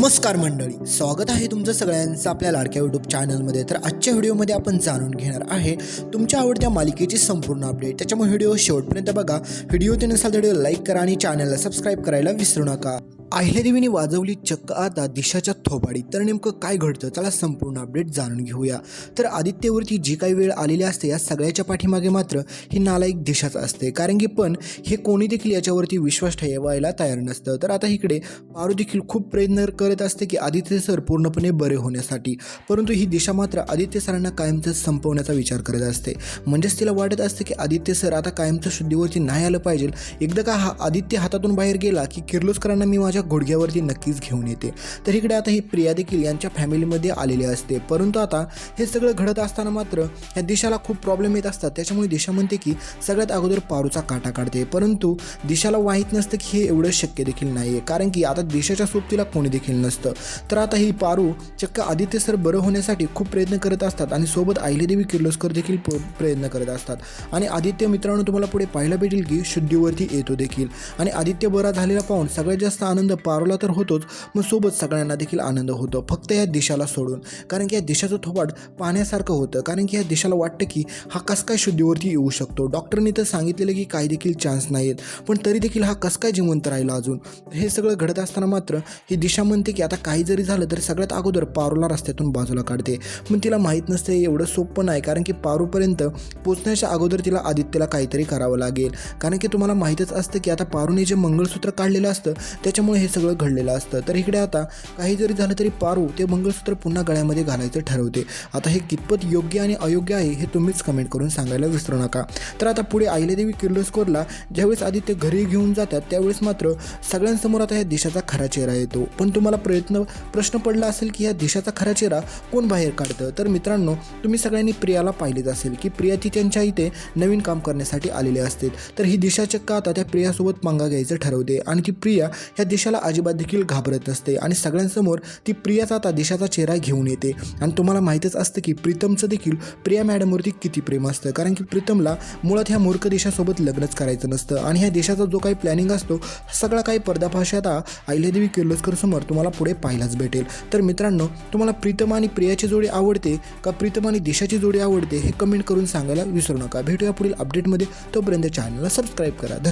नमस्कार मंडळी स्वागत आहे तुमचं सगळ्यांचं आपल्या लाडक्या यूट्यूब चॅनलमध्ये तर आजच्या व्हिडिओमध्ये आपण जाणून घेणार आहे तुमच्या आवडत्या मालिकेची संपूर्ण अपडेट त्याच्यामुळे व्हिडिओ शेवटपर्यंत बघा. व्हिडिओ ते नसाल तर व्हिडिओ लाईक करा आणि चॅनलला सबस्क्राईब करायला विसरू नका. अहिल्यादेवीने वाजवली चक्क आता दिशाच्या थोबाडी. तर नेमकं काय घडतं? चला संपूर्ण अपडेट जाणून घेऊया. तर आदित्यवरती जी काही वेळ आलेली असते या सगळ्याच्या पाठीमागे मात्र ही नालायक दिशाच असते. कारण की पण हे कोणी देखील याच्यावरती विश्वास ठेवायला तयार नसतं. तर आता इकडे पारू देखील खूप प्रयत्न करत असते की आदित्य सर पूर्णपणे बरे होण्यासाठी. परंतु ही दिशा मात्र आदित्य सरांना कायमचं संपवण्याचा विचार करत असते. म्हणजेच तिला वाटत असते की आदित्य सर आता कायमचं शुद्धीवरती नाही आलं पाहिजे. एकदा का हा आदित्य हातातून बाहेर गेला की किर्लोस्करांना मी माझ्या गुडघ्यावरती नक्कीच घेऊन येते. तर इकडे आता ही प्रिया देखील यांच्या फॅमिलीमध्ये आलेली असते. परंतु आता हे सगळं घडत असताना मात्र या दिशाला खूप प्रॉब्लेम येत असतात. त्याच्यामुळे दिशा म्हणते की सगळ्यात अगोदर पारूचा काटा काढते. परंतु दिशाला माहीत नसतं की हे एवढं शक्य देखील नाही आहे कारण की आता दिशाच्या सोबतीला कोणी देखील नसतं. तर आता ही पारू चक्क आदित्य सर बरं होण्यासाठी खूप प्रयत्न करत असतात आणि सोबत अहिल्यादेवी किर्लोस्कर देखील प्रयत्न करत असतात. आणि आदित्य मित्रांनो तुम्हाला पुढे पाहायला भेटेल की शुद्धीवरती येतो देखील. आणि आदित्य बरा झालेला पाहून सगळ्यात जास्त आनंद पारोला तर होतोच मग सोबत सगळ्यांना देखील आनंद होतो फक्त या दिशाला सोडून. कारण की या दिशाचं थोपाट पाहण्यासारखं होतं. कारण की या दिशाला वाटतं की हा कस काय शुद्धीवरती येऊ शकतो. डॉक्टरनी तर सांगितलेलं की काही देखील चान्स नाही आहेत पण तरी देखील हा कस काय जिवंत राहिला अजून? हे सगळं घडत असताना मात्र ही दिशा म्हणते की आता काही जरी झालं तर सगळ्यात अगोदर पारूला रस्त्यातून बाजूला काढते. पण तिला माहीत नसतं हे एवढं सोपं नाही. कारण की पारूपर्यंत पोचण्याच्या अगोदर तिला आदित्यला काहीतरी करावं लागेल. कारण की तुम्हाला माहीतच असतं की आता पारूने जे मंगळसूत्र काढलेलं असतं त्याच्यामुळे हे सगळं घडलेलं असतं. तर इकडे आता काही जरी झालं तरी पारू ते मंगळसूत्र पुन्हा गळ्यामध्ये घालायचं ठरवते. आता हे कितपत योग्य आणि अयोग्य आहे हे तुम्हीच कमेंट करून सांगायला विसरू नका. तर आता पुढे अहिल्यादेवी किर्लोस्कोरला ज्यावेळेस आदित्य घरी घेऊन जातात त्यावेळेस मात्र सगळ्यांसमोर आता या दिशाचा खरा चेहरा येतो. पण तुम्हाला प्रयत्न प्रश्न पडला असेल की या दिशाचा खरा चेहरा कोण बाहेर काढतं? तर मित्रांनो तुम्ही सगळ्यांनी प्रियाला पाहिलेच असेल की प्रिया ती त्यांच्या इथे नवीन काम करण्यासाठी आलेले असते तर ही दिशा चक्क आता त्या प्रियासोबत पंगा घ्यायचं ठरवते. आणि ती प्रिया ह्या दिशाला अजिबात देखील घाबरत नसते आणि सगळ्यांसमोर ती प्रियाचा आता दिशाचा चेहरा घेऊन येते. आणि तुम्हाला माहीतच असतं की प्रीतमचं देखील प्रिया मॅडमवरती किती प्रेम असतं. कारण की प्रीतमला मुळात ह्या मूर्ख देशासोबत लग्नच करायचं नसतं. आणि ह्या देशाचा जो काही प्लॅनिंग असतो सगळा काही पर्दाफाश आता अहिल्यादेवी किर्लोस्कर समोर तुम्हाला पुढे पाहायलाच भेटेल. तर मित्रांनो तुम्हाला प्रीतम आणि प्रियाची जोडी आवडते का प्रीतम आणि देशाची जोडी आवडते हे कमेंट करून सांगायला विसरू नका. भेटूया पुढील अपडेटमध्ये तोपर्यंत चॅनलला सबस्क्राईब करा. धन्यवाद.